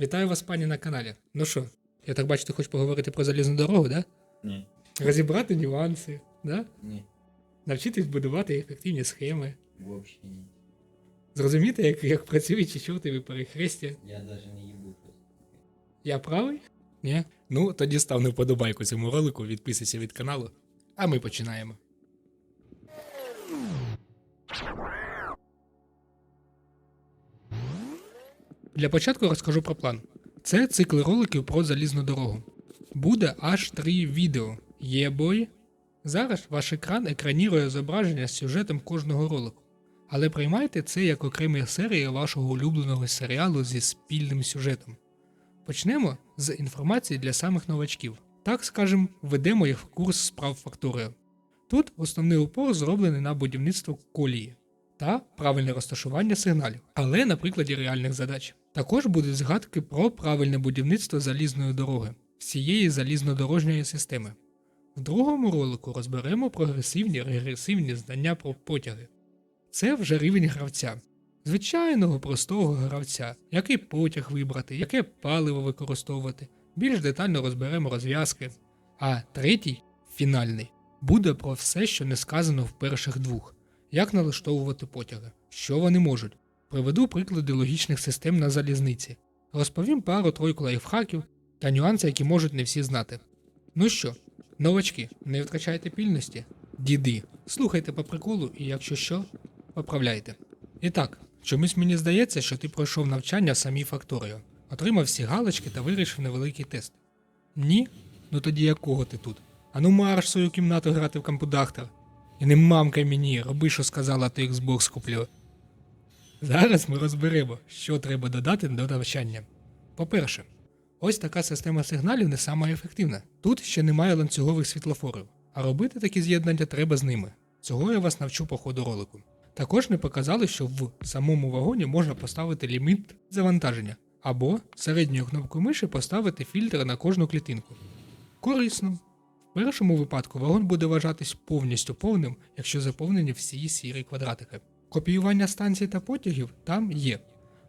Вітаю вас, пані, на каналі. Ну що, я так бачу, ти хочеш поговорити про залізну дорогу, да? Ні. Розібрати нюанси, да? Ні. Навчитись будувати ефективні схеми, Вообще ні. зрозуміти, як, як працюють чи чортові перехрестя. Я даже не їбу. Я правий? Ні? Ну, тоді став на вподобайку цьому ролику, відписуйся від каналу, а ми починаємо. Для початку розкажу про план. Це цикл роликів про залізну дорогу. Буде аж три відео. Є бой. Зараз ваш екран екранірує зображення з сюжетом кожного ролику. Але приймайте це як окремі серії вашого улюбленого серіалу зі спільним сюжетом. Почнемо з інформації для самих новачків. Так скажем, введемо їх в курс справ фактурою. Тут основний упор зроблений на будівництво колії та правильне розташування сигналів, але на прикладі реальних задач. Також будуть згадки про правильне будівництво залізної дороги, всієї залізнодорожньої системи. В другому ролику розберемо прогресивні регресивні знання про потяги. Це вже рівень гравця, звичайного простого гравця, який потяг вибрати, яке паливо використовувати. Більш детально розберемо розв'язки. А третій, фінальний, буде про все, що не сказано в перших двох: як налаштовувати потяги, що вони можуть. Приведу приклади логічних систем на залізниці, розповім пару тройку лайфхаків та нюанси, які можуть не всі знати. Ну що, новачки, не втрачайте пільності, діди, слухайте по приколу і якщо що, поправляйте. І так, чомусь мені здається, що ти пройшов навчання в самій факторію, отримав всі галочки та вирішив невеликий тест. Ні? Ну тоді якого ти тут? Ану марш в свою кімнату грати в компудактор. І не мамкай мені, роби, що сказала, то Xbox куплю. Зараз ми розберемо, що треба додати до навчання. По-перше, ось така система сигналів не сама ефективна. Тут ще немає ланцюгових світлофорів, а робити такі з'єднання треба з ними. Цього я вас навчу по ходу ролику. Також не показали, що в самому вагоні можна поставити ліміт завантаження, або середньою кнопкою миші поставити фільтр на кожну клітинку. Корисно. В першому випадку вагон буде вважатись повністю повним, якщо заповнені всі сірі квадратики. Копіювання станцій та потягів там є.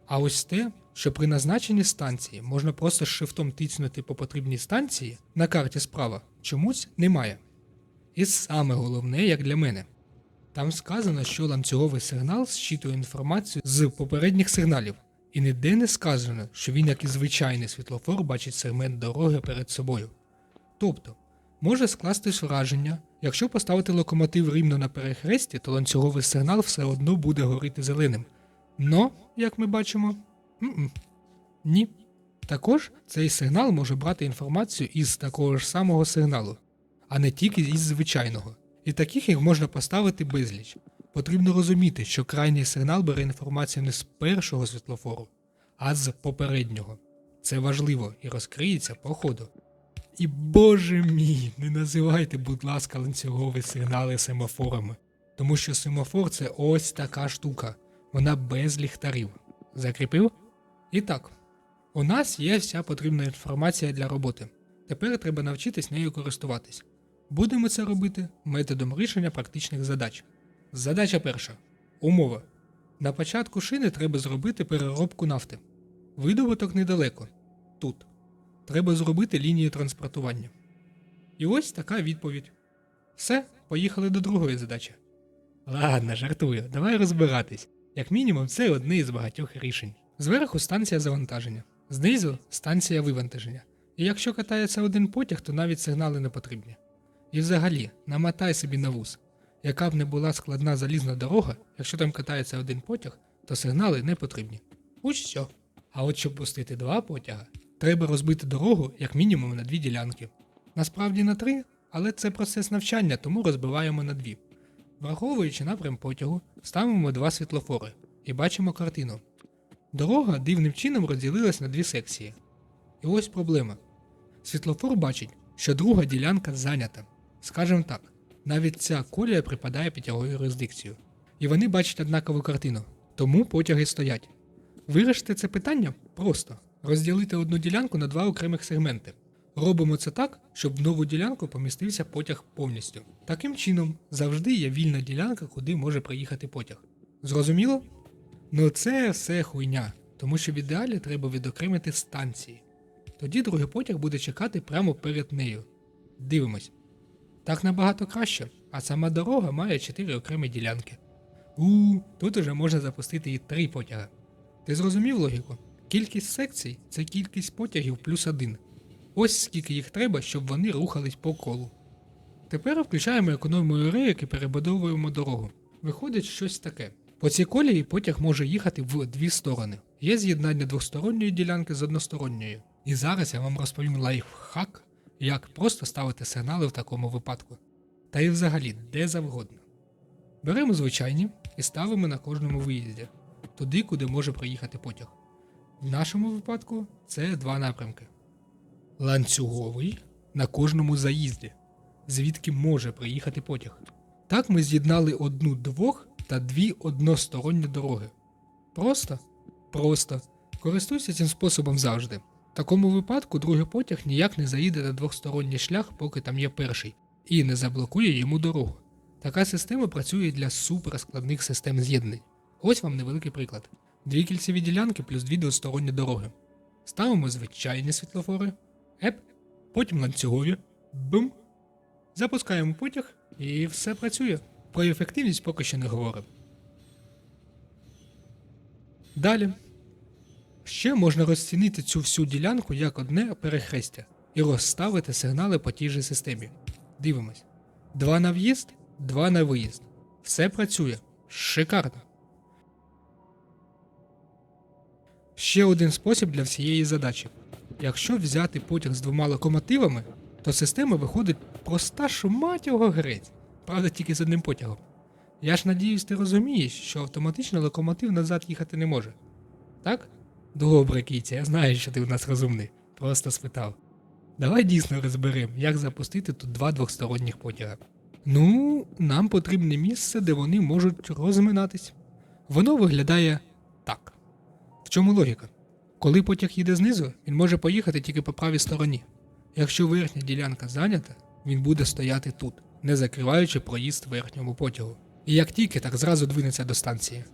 А ось те, що при назначенні станції можна просто шрифтом тицнути по потрібній станції на карті справа, чомусь немає. І саме головне, як для мене, там сказано, що ланцюговий сигнал зчитує інформацію з попередніх сигналів, і ніде не сказано, що він, як і звичайний світлофор, бачить сегмент дороги перед собою. Тобто, може скластись враження, якщо поставити локомотив рівно на перехресті, то ланцюговий сигнал все одно буде горіти зеленим. Но, як ми бачимо, м-м, ні. Також цей сигнал може брати інформацію із такого ж самого сигналу, а не тільки із звичайного. І таких їх можна поставити безліч. Потрібно розуміти, що крайній сигнал бере інформацію не з першого світлофору, а з попереднього. Це важливо і розкриється по ходу. І боже мій, не називайте, будь ласка, ланцюгові сигнали семафорами, тому що семафор це ось така штука, вона без ліхтарів. Закріпив? І так, у нас є вся потрібна інформація для роботи. Тепер треба навчитись нею користуватись. Будемо це робити методом рішення практичних задач. Задача перша. Умова. На початку шини треба зробити переробку нафти. Видобуток недалеко. Тут. Треба зробити лінію транспортування. І ось така відповідь. Все, поїхали до другої задачі. Ладно, жартую, давай розбиратись. Як мінімум, це одне із багатьох рішень. Зверху станція завантаження, знизу станція вивантаження. І якщо катається один потяг, то навіть сигнали не потрібні. І взагалі, намотай собі на вуз. Яка б не була складна залізна дорога, якщо там катається один потяг, то сигнали не потрібні. Ось що. А от щоб пустити два потяга, треба розбити дорогу як мінімум на дві ділянки. Насправді на три, але це процес навчання, тому розбиваємо на дві. Враховуючи напрям потягу, ставимо два світлофори і бачимо картину. Дорога дивним чином розділилась на дві секції. І ось проблема. Світлофор бачить, що друга ділянка зайнята. Скажем так, навіть ця колія припадає під його юрисдикцію. І вони бачать однакову картину, тому потяги стоять. Вирішити це питання просто розділити одну ділянку на два окремих сегменти. Робимо це так, щоб в нову ділянку помістився потяг повністю. Таким чином, завжди є вільна ділянка, куди може приїхати потяг. Зрозуміло? Ну це все хуйня. тому що в ідеалі треба відокремити станції. Тоді другий потяг буде чекати прямо перед нею. Дивимось. Так набагато краще, а сама дорога має 4 окремі ділянки. У, тут уже можна запустити і 3 потяги. Ти зрозумів логіку? Кількість секцій це кількість потягів плюс один. Ось скільки їх треба, щоб вони рухались по колу. Тепер включаємо економію рейок і перебудовуємо дорогу. Виходить щось таке. По цій колії потяг може їхати в дві сторони. Є з'єднання двосторонньої ділянки з односторонньою. І зараз я вам розповім лайфхак, як просто ставити сигнали в такому випадку. Та і взагалі де завгодно. Беремо звичайні і ставимо на кожному виїзді, туди, куди може проїхати потяг. В нашому випадку це два напрямки: ланцюговий на кожному заїзді, звідки може приїхати потяг. Так ми з'єднали одну двох та дві односторонні дороги. Просто? Просто. Користуйся цим способом завжди. В такому випадку другий потяг ніяк не заїде на двосторонній шлях, поки там є перший, і не заблокує йому дорогу. Така система працює для суперскладних систем з'єднань. Ось вам невеликий приклад: дві кільцеві ділянки плюс дві двосторонні дороги. Ставимо звичайні світлофори, еп, потім ланцюгові, бум. Запускаємо потяг і все працює. Про ефективність поки що не говоримо. Далі. Ще можна розцінити цю всю ділянку як одне перехрестя і розставити сигнали по тій же системі. Дивимось. Два на в'їзд, два на виїзд. Все працює. Шикарно. Ще один спосіб для всієї задачі. Якщо взяти потяг з двома локомотивами, то система виходить проста, що мать його грець. Правда, тільки з одним потягом. Я ж надіюсь, ти розумієш, що автоматично локомотив назад їхати не може. Так? Добре, Кітя, я знаю, що ти у нас розумний. Просто спитав. Давай дійсно розберемо, як запустити тут два двохсторонніх потяга. Ну, нам потрібне місце, де вони можуть розминатись. Воно виглядає так. Чому логіка? Коли потяг їде знизу, він може поїхати тільки по правій стороні. Якщо верхня ділянка зайнята, він буде стояти тут, не закриваючи проїзд верхньому потягу. І як тільки так зразу двинеться до станції.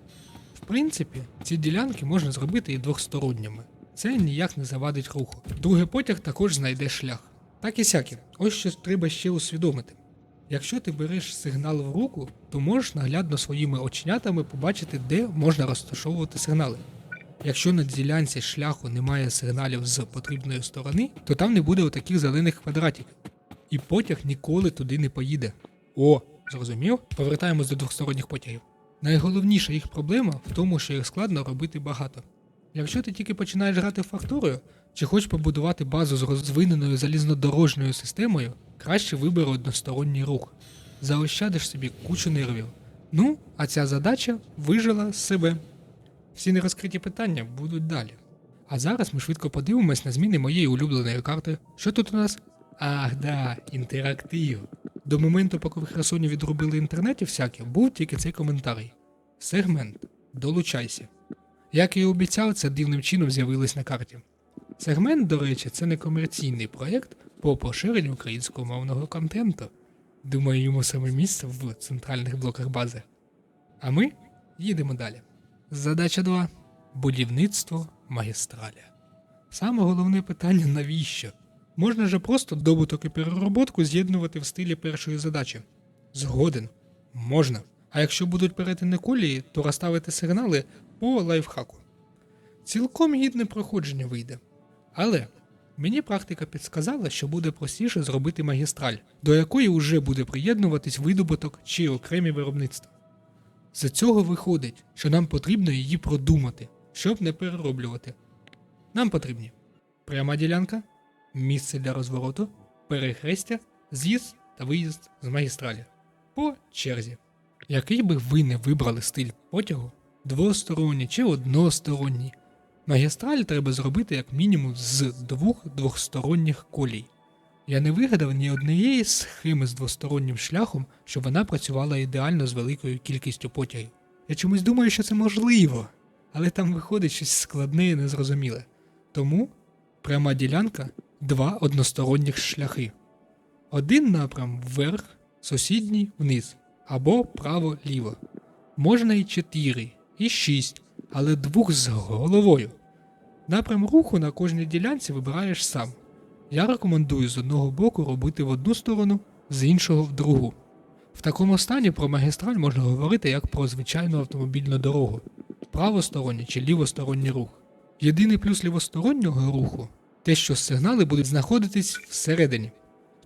В принципі, ці ділянки можна зробити і двохсторонніми. Це ніяк не завадить руху. Другий потяг також знайде шлях. Так і сякі. Ось що треба ще усвідомити. Якщо ти береш сигнал в руку, то можеш наглядно своїми оченятами побачити, де можна розташовувати сигнали. Якщо на ділянці шляху немає сигналів з потрібної сторони, то там не буде отаких зелених квадратиків. І потяг ніколи туди не поїде. О, зрозумів? Повертаємось до двохсторонніх потягів. Найголовніша їх проблема в тому, що їх складно робити багато. Якщо ти тільки починаєш грати фактурою, чи хочеш побудувати базу з розвиненою залізнодорожньою системою, краще вибери односторонній рух. Заощадиш собі кучу нервів. Ну, а ця задача вижила з себе. Всі нерозкриті питання будуть далі. А зараз ми швидко подивимось на зміни моєї улюбленої карти. Що тут у нас? Ах, да, інтерактив. До моменту, поки в Херсоні відробили інтернеті всяке, був тільки цей коментарій. Сегмент. Долучайся. Як і обіцяв, це дивним чином з'явилось на карті. Сегмент, до речі, це не комерційний проєкт по поширенню українського мовного контенту. Думаю, йому саме місце в центральних блоках бази. А ми їдемо далі. Задача 2. Будівництво магістралі. Саме головне питання навіщо? Можна же просто добуток і перероботку з'єднувати в стилі першої задачі. Згоден. Можна. А якщо будуть перетини колії, то розставити сигнали по лайфхаку. Цілком гідне проходження вийде. Але мені практика підсказала, що буде простіше зробити магістраль, до якої вже буде приєднуватись видобуток чи окремі виробництва. З цього виходить, що нам потрібно її продумати, щоб не перероблювати. Нам потрібні пряма ділянка, місце для розвороту, перехрестя, з'їзд та виїзд з магістралі. По черзі. Який би ви не вибрали стиль потягу, двосторонній чи односторонній, магістраль треба зробити як мінімум з двох двохсторонніх колій. Я не вигадав ні однієї схеми з двостороннім шляхом, щоб вона працювала ідеально з великою кількістю потягів. Я чомусь думаю, що це можливо, але там виходить щось складне і незрозуміле. Тому пряма ділянка два односторонніх шляхи. Один напрям вверх, сусідній вниз, або право-ліво. Можна і 4, і 6, але двох з головою. Напрям руху на кожній ділянці вибираєш сам. Я рекомендую з одного боку робити в одну сторону, з іншого в другу. В такому стані про магістраль можна говорити як про звичайну автомобільну дорогу, правосторонній чи лівосторонній рух. Єдиний плюс лівостороннього руху те, що сигнали будуть знаходитись всередині.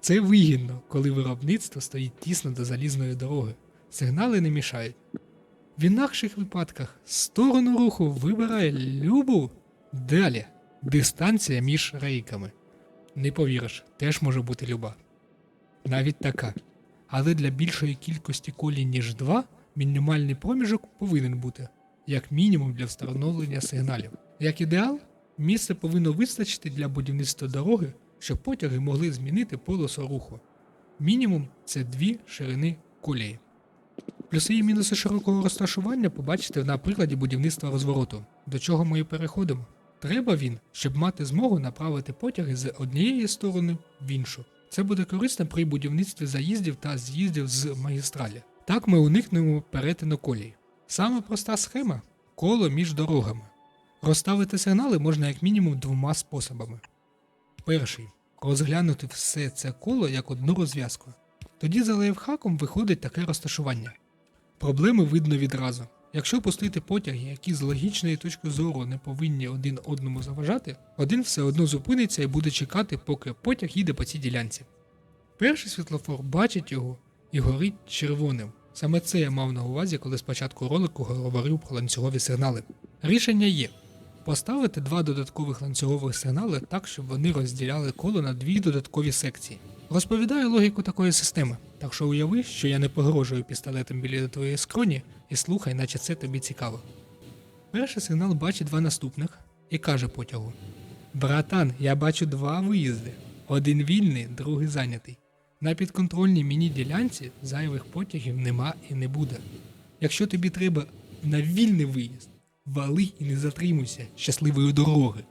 Це вигідно, коли виробництво стоїть тісно до залізної дороги. Сигнали не мішають. В інакших випадках сторону руху вибирає любу. Далі дистанція між рейками. Не повіриш, теж може бути люба. Навіть така. Але для більшої кількості колій, ніж два, мінімальний проміжок повинен бути, як мінімум для встановлення сигналів. Як ідеал, місце повинно вистачити для будівництва дороги, щоб потяги могли змінити полосу руху. Мінімум це дві ширини колії. Плюси і мінуси широкого розташування побачите на прикладі будівництва розвороту, до чого ми і переходимо. Треба він, щоб мати змогу направити потяги з однієї сторони в іншу. Це буде корисно при будівництві заїздів та з'їздів з магістралі. Так ми уникнемо перетину колій. Саме проста схема коло між дорогами. Розставити сигнали можна як мінімум двома способами. Перший розглянути все це коло як одну розв'язку. Тоді за лайфхаком виходить таке розташування. Проблеми видно відразу. Якщо пустити потяги, які з логічної точки зору не повинні один одному заважати, один все одно зупиниться і буде чекати, поки потяг їде по цій ділянці. Перший світлофор бачить його і горить червоним. Саме це я мав на увазі, коли спочатку ролику говорив про ланцюгові сигнали. Рішення є: поставити два додаткових ланцюгових сигнали так, щоб вони розділяли коло на дві додаткові секції. Розповідаю логіку такої системи, так що уяви, що я не погрожую пістолетом біля твоєї скроні і слухай, наче це тобі цікаво. Перший сигнал бачить два наступних і каже потягу: Братан, я бачу два виїзди. Один вільний, другий зайнятий. На підконтрольній мені ділянці зайвих потягів нема і не буде. Якщо тобі треба на вільний виїзд, вали і не затримуйся щасливої дороги.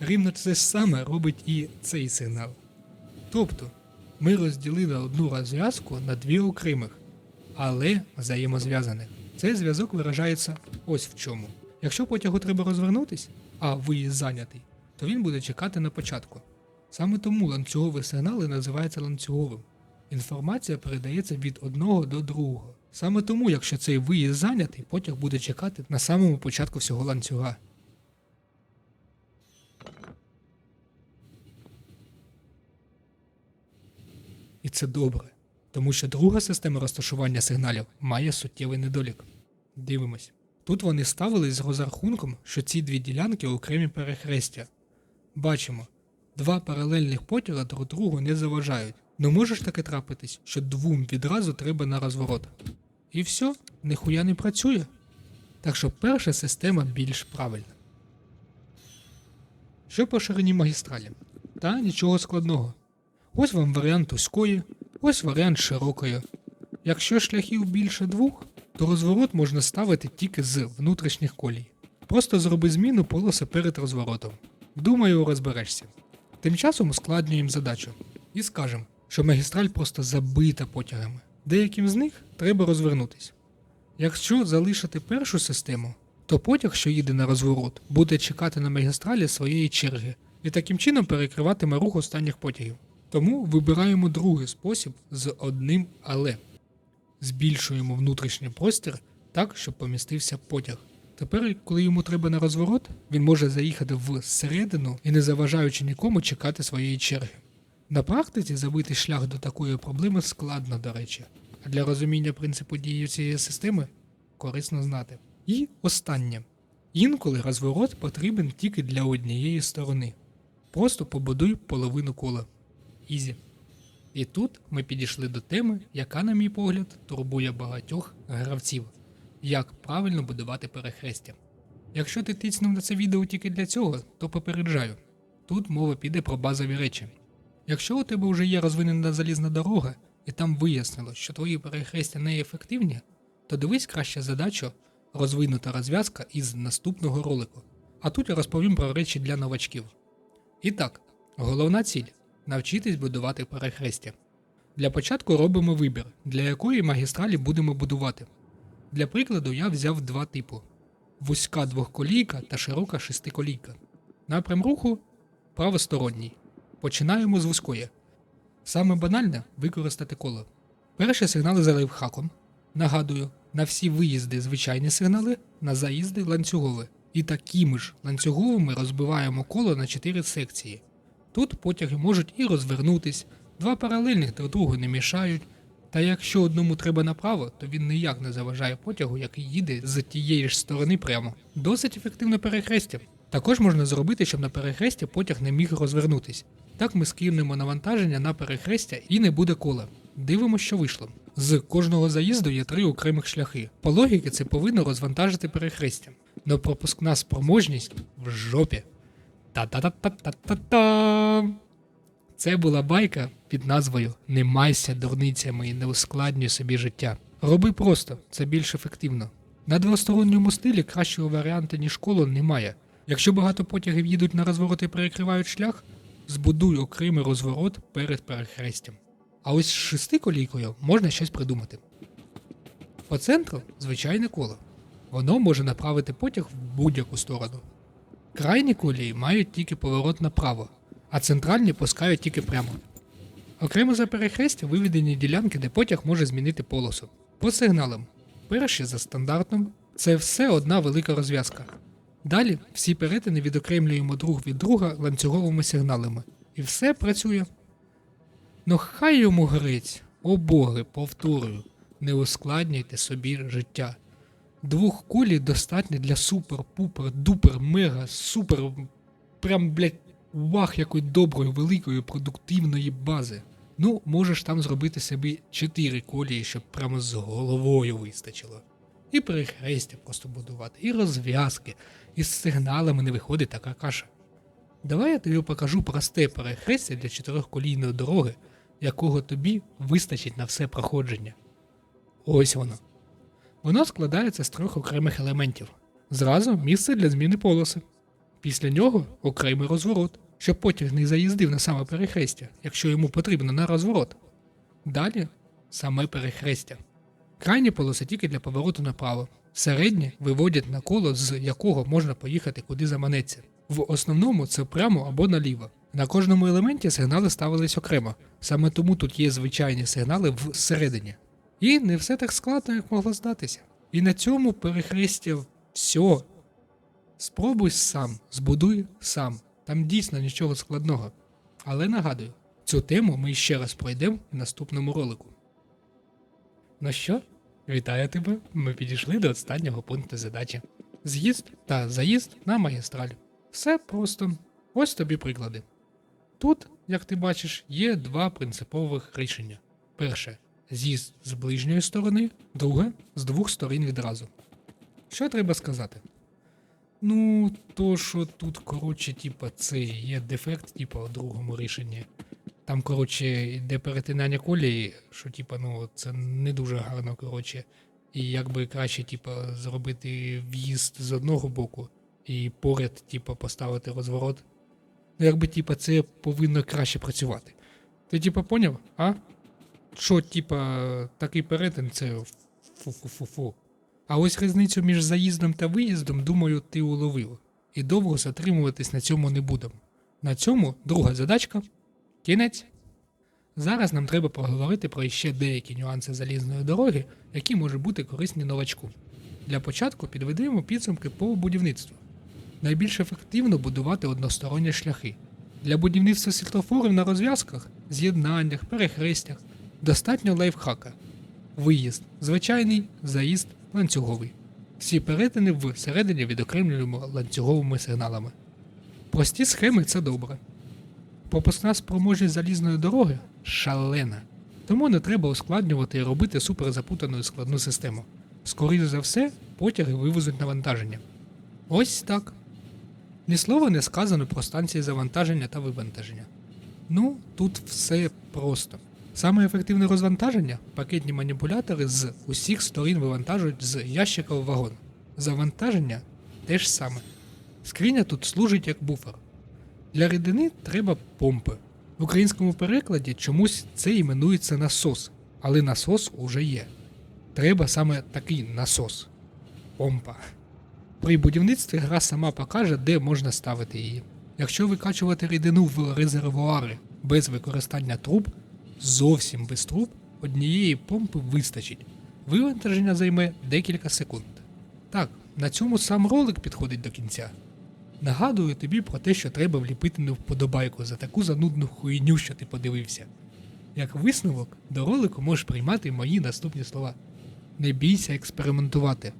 Рівно це ж саме робить і цей сигнал. Тобто, ми розділили одну розв'язку на дві окремих, але взаємозв'язаних. Цей зв'язок виражається ось в чому. Якщо потягу треба розвернутись, а виїзд зайнятий, то він буде чекати на початку. Саме тому ланцюгові сигнали називаються ланцюговим. Інформація передається від одного до другого. Саме тому, якщо цей виїзд зайнятий, потяг буде чекати на самому початку всього ланцюга. І це добре, тому що друга система розташування сигналів має суттєвий недолік. Дивимось. Тут вони ставились з розрахунком, що ці дві ділянки окремі перехрестя. Бачимо, два паралельних потяга друг другу не заважають. Ну може ж таки трапитись, що двом відразу треба на розворот. І все, ніхуя не працює. Так що перша система більш правильна. Що по ширині магістралі? Та нічого складного. Ось вам варіант узької, ось варіант широкої. Якщо шляхів більше двох, то розворот можна ставити тільки з внутрішніх колій. Просто зроби зміну полоси перед розворотом. Думаю, розберешся. Тим часом ускладнюємо задачу і скажемо, що магістраль просто забита потягами. Деяким з них треба розвернутись. Якщо залишити першу систему, то потяг, що їде на розворот, буде чекати на магістралі своєї черги і таким чином перекриватиме рух останніх потягів. Тому вибираємо другий спосіб з одним але. Збільшуємо внутрішній простір так, щоб помістився потяг. Тепер, коли йому треба на розворот, він може заїхати всередину і не заважаючи нікому чекати своєї черги. На практиці забити шлях до такої проблеми складно, до речі, а для розуміння принципу дії цієї системи корисно знати. І останнє. Інколи розворот потрібен тільки для однієї сторони. Просто побудуй половину кола. Ізі. І тут ми підійшли до теми, яка, на мій погляд, турбує багатьох гравців як правильно будувати перехрестя. Якщо ти тицнув на це відео тільки для цього, то попереджаю. Тут мова піде про базові речі. Якщо у тебе вже є розвинена залізна дорога, і там вияснилось, що твої перехрестя неефективні, то дивись краще задачу розвинута розв'язка із наступного ролику. А тут я розповім про речі для новачків. І так, головна ціль навчитись будувати перехрестя. Для початку робимо вибір, для якої магістралі будемо будувати. Для прикладу, я взяв два типу: вузька двохколійка та широка шестиколійка. Напрям руху правосторонній. Починаємо з вузької. Саме банальне використати коло. Перші сигнали за лайфхаком. Нагадую, на всі виїзди звичайні сигнали, на заїзди ланцюгові. І такими ж ланцюговими розбиваємо коло на 4 секції. Тут потяги можуть і розвернутись, два паралельних друг другу не мішають. Та якщо одному треба направо, то він ніяк не заважає потягу, який їде з тієї ж сторони прямо. Досить ефективне перехрестя. Також можна зробити, щоб на перехресті потяг не міг розвернутись. Так ми скинемо навантаження на перехрестя і не буде кола. Дивимося, що вийшло. З кожного заїзду є три окремих шляхи. По логіки це повинно розвантажити перехрестя. Но пропускна спроможність в жопі. Та-та-та-та-та-та. Це була байка під назвою Не майся дурницями і не ускладнюй собі життя. Роби просто, це більш ефективно. На двосторонньому стилі кращого варіанту, ніж коло, немає. Якщо багато потягів їдуть на розворот і перекривають шлях, збудуй окремий розворот перед перехрестям. А ось з шестиколійкою можна щось придумати. По центру звичайне коло. Воно може направити потяг в будь-яку сторону. Крайні колії мають тільки поворот направо, а центральні пускають тільки прямо. Окремо за перехрестя виведені ділянки, де потяг може змінити полосу. По сигналам. Перші за стандартом це все одна велика розв'язка. Далі всі перетини відокремлюємо друг від друга ланцюговими сигналами. І все працює. Ну хай йому грець, о боги, повторюю, не ускладнюйте собі життя. Двох кулі достатньо для супер, пупер, дупер, мега, супер, прям, блядь, вах якої доброї, великої, продуктивної бази. Ну, можеш там зробити собі чотири колії, щоб прямо з головою вистачило. І перехрестя просто будувати, і розв'язки, і з сигналами не виходить така каша. Давай я тобі покажу просте перехрестя для чотирьохколійної дороги, якого тобі вистачить на все проходження. Ось воно. Воно складається з трьох окремих елементів. Зразу місце для зміни полоси. Після нього окремий розворот, щоб потяг не заїздив на саме перехрестя, якщо йому потрібно на розворот. Далі саме перехрестя. Крайні полоси тільки для повороту направо. Середні виводять на коло, з якого можна поїхати куди заманеться. В основному це прямо або наліво. На кожному елементі сигнали ставились окремо, саме тому тут є звичайні сигнали всередині. І не все так складно, як могло здатися. І на цьому перехресті все. Спробуй сам, збудуй сам. Там дійсно нічого складного. Але нагадую, цю тему ми ще раз пройдемо в наступному ролику. Ну що, вітаю тебе. Ми підійшли до останнього пункту задачі. З'їзд та заїзд на магістраль. Все просто. Ось тобі приклади. Тут, як ти бачиш, є два принципових рішення. Перше з'їзд з ближньої сторони, друге з двох сторін відразу. Що треба сказати? Ну, то що тут, коротше, типа, це є дефект, типа, у другому рішенні. Там, коротше, йде перетинання колії, що, типа, ну, це не дуже гарно, коротше. І якби краще, типа, зробити в'їзд з одного боку і поряд, типа, поставити розворот. Ну, якби, типа, це повинно краще працювати. Ти, типа, поняв, а? Що, типа, такий перетин це фу-фу-фу-фу. А ось різницю між заїздом та виїздом, думаю, ти уловив. І довго затримуватись на цьому не будемо. На цьому друга задачка. Кінець. Зараз нам треба поговорити про ще деякі нюанси залізної дороги, які можуть бути корисні новачку. Для початку підведемо підсумки по будівництву. Найбільш ефективно будувати односторонні шляхи. Для будівництва світлофорів на розв'язках, з'єднаннях, перехрестях достатньо лайфхака. Виїзд звичайний, заїзд ланцюговий. Всі перетини всередині відокремлюємо ланцюговими сигналами. Прості схеми це добре. Пропускна спроможність залізної дороги шалена. Тому не треба ускладнювати і робити суперзапутану і складну систему. Скоріше за все, потяги вивезуть навантаження. Ось так. Ні слова не сказано про станції завантаження та вивантаження. Ну, тут все просто. Саме ефективне розвантаження пакетні маніпулятори з усіх сторін вивантажують з ящика в вагон. Завантаження теж саме. Скриня тут служить як буфер. Для рідини треба помпи. В українському перекладі чомусь це іменується насос, але насос уже є. Треба саме такий насос. Помпа. При будівництві гра сама покаже, де можна ставити її. Якщо викачувати рідину в резервуари без використання труб, зовсім без труб, однієї помпи вистачить. Вивантаження займе декілька секунд. Так, на цьому сам ролик підходить до кінця. Нагадую тобі про те, що треба вліпити не вподобайку за таку занудну хуйню, що ти подивився. Як висновок, до ролику можеш приймати мої наступні слова. Не бійся експериментувати.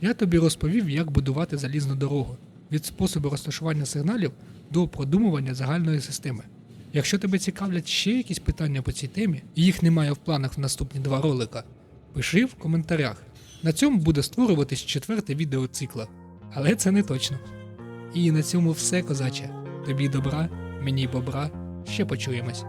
Я тобі розповів, як будувати залізну дорогу від способу розташування сигналів до продумування загальної системи. Якщо тебе цікавлять ще якісь питання по цій темі, і їх немає в планах в наступні два ролика, пиши в коментарях. На цьому буде створюватись четверте відео цикла. Але це не точно. І на цьому все, козаче. Тобі добра, мені бобра. Ще почуємось.